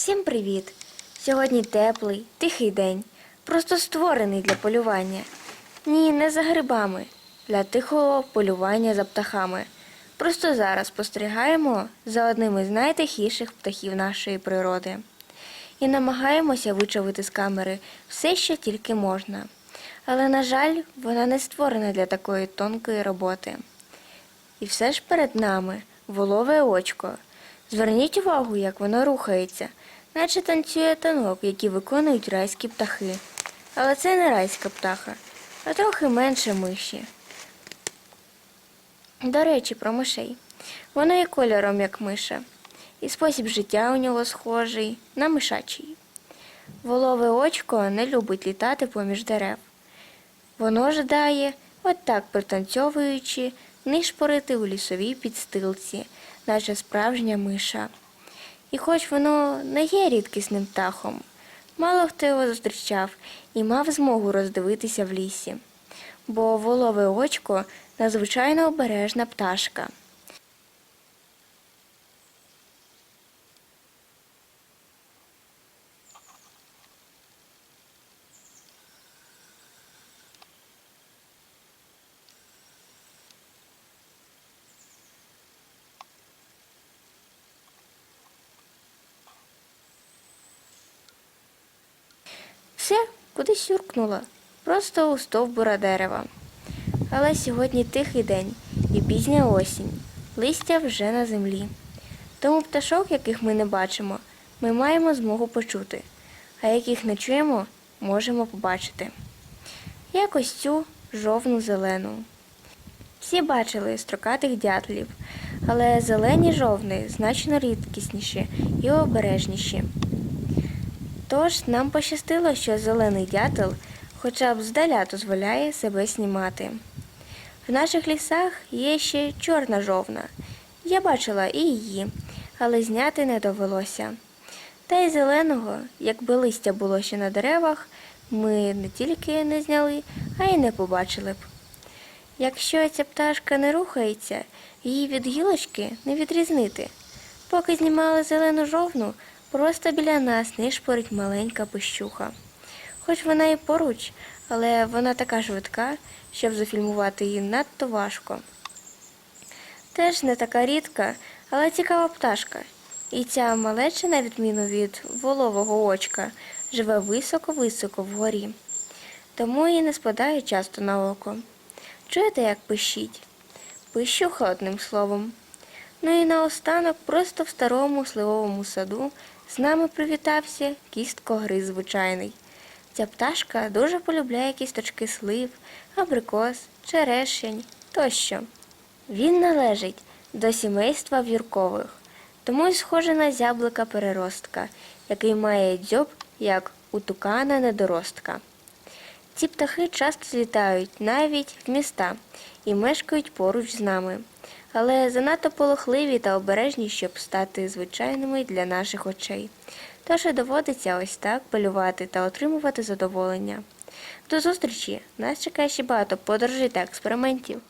Всім привіт! Сьогодні теплий, тихий день, просто створений для полювання. Ні, не за грибами, для тихого полювання за птахами. Просто зараз спостерігаємо за одним із найтихіших птахів нашої природи і намагаємося вичавити з камери все, що тільки можна. Але, на жаль, вона не створена для такої тонкої роботи. І все ж перед нами волове очко. Зверніть увагу, як воно рухається, наче танцює танок, який виконують райські птахи. Але це не райська птаха, а трохи менше миші. До речі, про мишей. Воно є кольором, як миша, і спосіб життя у нього схожий на мишачий. Волове очко не любить літати поміж дерев. Воно ждає, от так пританцьовуючи, нишпорити у лісовій підстилці, наче справжня миша. І хоч воно не є рідкісним птахом, мало хто його зустрічав і мав змогу роздивитися в лісі, бо волове очко надзвичайно обережна пташка. Все кудись юркнуло, просто у стовбура дерева. Але сьогодні тихий день і пізня осінь, листя вже на землі. Тому пташок, яких ми не бачимо, ми маємо змогу почути, а яких не чуємо, можемо побачити. Якось цю жовну зелену. Всі бачили строкатих дятлів, але зелені жовни значно рідкісніші і обережніші. Тож нам пощастило, що зелений дятел хоча б здаля дозволяє себе знімати. В наших лісах є ще чорна жовна. Я бачила і її, але зняти не довелося. Та й зеленого, якби листя було ще на деревах, ми не тільки не зняли, а й не побачили б. Якщо ця пташка не рухається, її від гілочки не відрізнити. Поки знімали зелену жовну, просто біля нас нишпорить маленька пищуха. Хоч вона і поруч, але вона така швидка, щоб зафільмувати її надто важко. Теж не така рідка, але цікава пташка. І ця малеча, на відміну від волового очка, живе високо-високо вгорі. Тому її не спадає часто на око. Чуєте, як пищить? Пищуха одним словом. Ну і наостанок, просто в старому сливовому саду з нами привітався кісткогриз звичайний. Ця пташка дуже полюбляє кісточки слив, абрикос, черешень тощо. Він належить до сімейства віркових, тому й схоже на зяблика переростка, який має дзьоб, як у тукана недоростка. Ці птахи часто злітають навіть в міста і мешкають поруч з нами, але занадто полохливі та обережні, щоб стати звичайними для наших очей. Тож і доводиться ось так полювати та отримувати задоволення. До зустрічі! Нас чекає ще багато подорожей та експериментів.